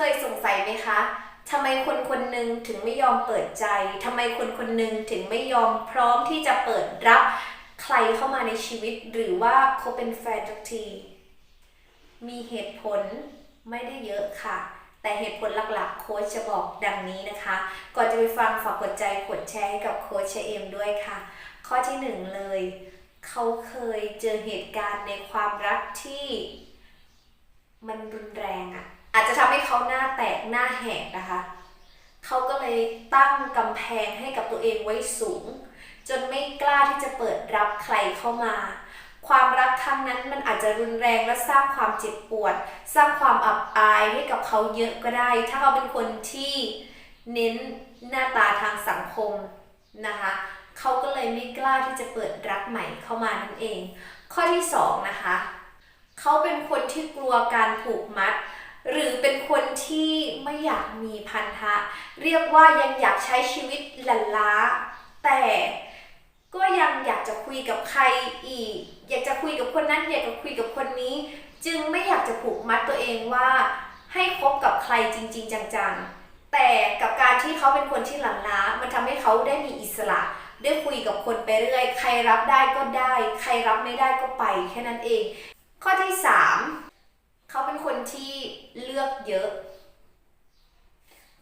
เคยสงสัยไหมคะทำไมคนคนหนึ่งถึงไม่ยอมเปิดใจทำไมคนคนหนึ่งถึงไม่ยอมพร้อมที่จะเปิดรับใครเข้ามาในชีวิต หรือว่าเขาเป็นแฟนทุกที มีเหตุผลไม่ได้เยอะค่ะ แต่เหตุผลหลักๆ โค้ชจะบอกดังนี้นะคะ ก่อนจะไปฟังฝากกดใจกดแชร์ให้กับโค้ชเอมด้วยค่ะ ข้อที่หนึ่งเลย เขาเคยเจอเหตุการณ์ในความรักที่ มันรุนแรงอะ่ะ ทำให้เขาหน้าแตกหน้าแหกนะคะ เขาก็เลยตั้งกำแพงให้กับตัวเองไว้สูง จนไม่กล้าที่จะเปิดรับใครเข้ามา ความรักครั้งนั้นมันอาจจะรุนแรงและสร้างความเจ็บปวด สร้างความอับอายให้กับเขาเยอะก็ได้ ถ้าเขาเป็นคนที่เน้นหน้าตาทางสังคมนะคะเขาก็เลยไม่กล้าที่จะเปิดรับใหม่เข้ามานั่นเอง ข้อที่สองนะคะเขาเป็นคนที่กลัวการผูกมัด เป็นคนที่ไม่อยากมีพันธะ เรียกว่ายังอยากใช้ชีวิตหลันล้า แต่ก็ยังอยากจะคุยกับใครอีก อยากจะคุยกับคนนั้น อยากจะคุยกับคนนี้ จึงไม่อยากจะผูกมัดตัวเองว่า ให้คบกับใครจริง ๆ จังๆ แต่กับการที่เขาเป็นคนที่หลันล้า มันทำให้เขาได้มีอิสระได้คุยกับคนไปเรื่อย ใครรับได้ก็ได้ ใครรับไม่ได้ก็ไปแค่นั้นเอง ข้อที่สาม เขาเป็นคนที่เลือกเยอะ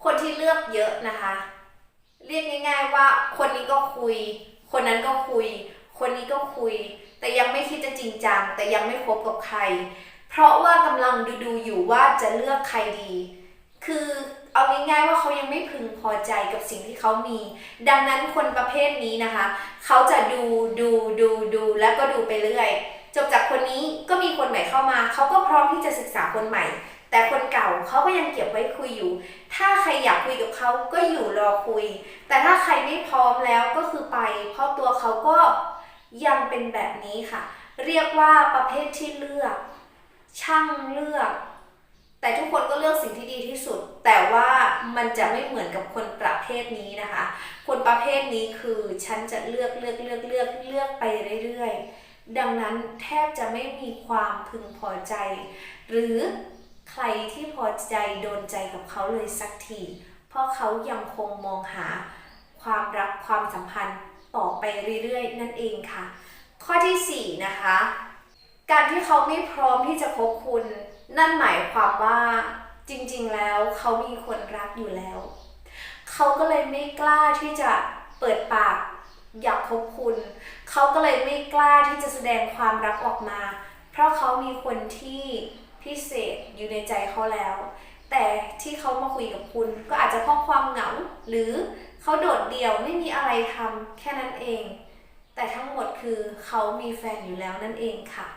คนที่เลือกเยอะนะคะ เรียกง่าย ๆว่าคนนี้ก็คุย คนนั้นก็คุย คนนี้ก็คุย แต่ยังไม่คิดจะจริงจัง แต่ยังไม่คบกับใคร เพราะว่ากำลังดูดูๆอยู่ว่าจะเลือกใครดี คือเอาง่ายๆว่าเขายังไม่พึงพอใจกับสิ่งที่เขามี ดังนั้นคนประเภทนี้นะคะ เขาจะดูดูดูดูแล้วก็ดูไปเรื่อย จบจากคนนี้ก็มีคนใหม่เข้ามาเขาก็พร้อมที่จะศึกษาคนใหม่ แต่คนเก่าเขาก็ยังเก็บไว้คุยอยู่ ถ้าใครอยากคุยกับเขาก็อยู่รอคุย แต่ถ้าใครไม่พร้อมแล้วก็คือไป เพราะตัวเขาก็ยังเป็นแบบนี้ค่ะ เรียกว่าประเภทที่เลือก ช่างเลือก แต่ทุกคนก็เลือกสิ่งที่ดีที่สุด แต่ว่ามันจะไม่เหมือนกับคนประเภทนี้นะคะ คนประเภทนี้คือฉันจะเลือกเลือกเลือกเลือกเลือกไปเรื่อยๆ ดังนั้นแทบจะไม่มีความพึงพอใจ หรือใครที่พอใจโดนใจกับเขาเลยสักที เพราะเขายังคงมองหาความรักความสัมพันธ์ต่อไปเรื่อยๆ นั่นเองค่ะ ข้อทีสี่4นะคะ การที่เขาไม่พร้อมที่จะคบคุณ นั่นหมายความว่าจริงๆแล้วเขามีคนรักอยู่แล้ว เขาก็เลยไม่กล้าที่จะเปิดปาก อยากคบคุณ เขาก็เลยไม่กล้าที่จะแสดงความรักออกมา เพราะเขามีคนที่พิเศษอยู่ในใจเขาแล้ว แต่ที่เขามาคุยกับคุณ ก็อาจจะเพราะความเหงา หรือเขาโดดเดี่ยวไม่มีอะไรทำแค่นั้นเอง แต่ทั้งหมดคือเขามีแฟนอยู่แล้วนั่นเองค่ะ